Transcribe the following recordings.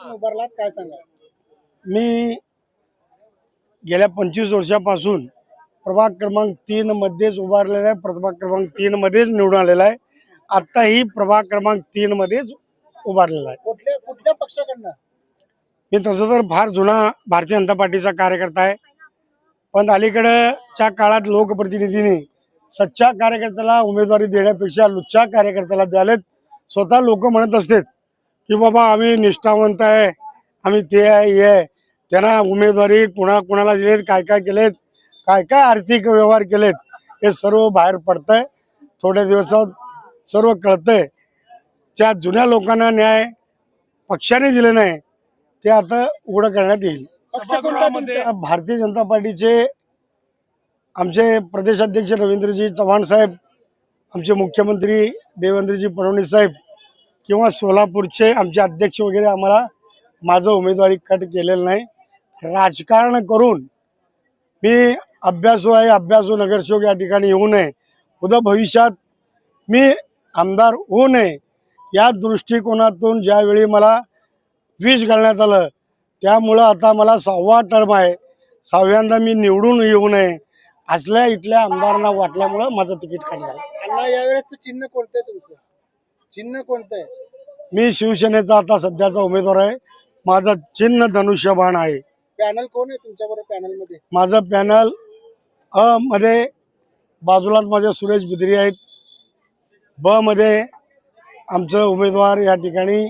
उभारलात काय सांगा मी गेल्या पंचवीस वर्षापासून प्रभाग क्रमांक तीन मध्येच उभारलेला आहे प्रभाग क्रमांक तीन मध्येच निवडून आलेला आहे. आत्ताही प्रभाग क्रमांक तीन मध्येच उभारलेला आहे. कुठल्या कुठल्या पक्षाकडनं? मी तसं तर फार जुना भारतीय जनता पार्टीचा कार्यकर्ता आहे. पण अलीकडच्या काळात लोकप्रतिनिधींनी सच्चा कार्यकर्त्याला उमेदवारी देण्यापेक्षा लुच्च्या कार्यकर्त्याला द्यालेत स्वतः लोक म्हणत असतात की बाबा आम्ही निष्ठावंत आहे आम्ही ते आहे हे आहे. त्यांना उमेदवारी कुणा कुणाला दिलेत काय काय केलेत काय काय आर्थिक व्यवहार केलेत हे सर्व बाहेर पडतंय. थोड्या दिवसात सर्व कळतंय. त्या जुन्या लोकांना न्याय पक्षाने दिले नाही ते आता उघडं करण्यात येईल. भारतीय जनता पार्टीचे आमचे प्रदेशाध्यक्ष रवींद्रजी चव्हाण साहेब आमचे मुख्यमंत्री देवेंद्रजी फडणवीस साहेब किंवा सोलापूरचे आमचे अध्यक्ष वगैरे आम्हाला माझं उमेदवारी कट केलेलं नाही. राजकारण करून मी अभ्यासू आहे अभ्यासू नगरसेवक या ठिकाणी येऊ नये. उद्या भविष्यात मी आमदार होऊ नये. या दृष्टिकोनातून ज्यावेळी मला विष घालण्यात आलं त्यामुळं आता मला सहावा टर्म आहे. सहाव्यांदा मी निवडून येऊ नये. असल्या इथल्या आमदारांना वाटल्यामुळं माझं तिकीट काढलं यावेळेस चिन्ह कोणतं तुमचं? चिन्ह कोणतं आहे? मी शिवसेनेचा आता सध्याचा उमेदवार आहे. माझं चिन्ह धनुष्यबाण आहे. पॅनल कोण आहे तुमच्या बरोबर पॅनलमध्ये माझं पॅनल अ मध्ये बाजूलाच माझे सुरेश बिद्री आहेत. ब मध्ये आमचं उमेदवार या ठिकाणी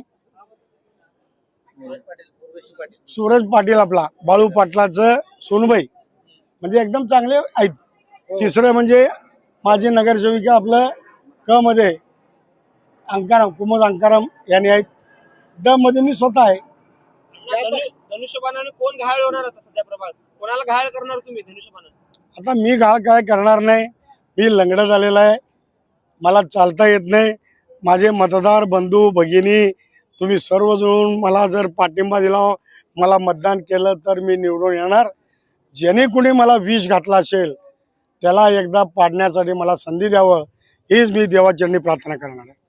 सूरज पाटील आपला बाळू पाटलाचं सोनबाई. म्हणजे एकदम चांगले आहेत. तिसरं म्हणजे माझे नगरसेविका आपलं क मध्ये अंकाराम कुमुद अंकाराम यांनी आहेत. ड मध्ये मी स्वतः आहे. धनु- धनुष्यबाणाने कोण घायल होणार आता सध्या प्रभाग? कोणाला घायल करणार तुम्ही धनुष्यबाणाने? आता मी घाळ काय करणार नाही. मी लंगडा झालेला आहे. मला चालता येत नाही. माझे मतदार बंधू भगिनी तुम्ही सर्वजण मला जर पाठिंबा दिला मला मतदान केलं तर मी निवडून येणार. ज्याने कुणी मला विष घातला असेल त्याला एकदा पाडण्यासाठी मला संधी द्यावं. हीच मी देवाचरणी प्रार्थना करणार आहे.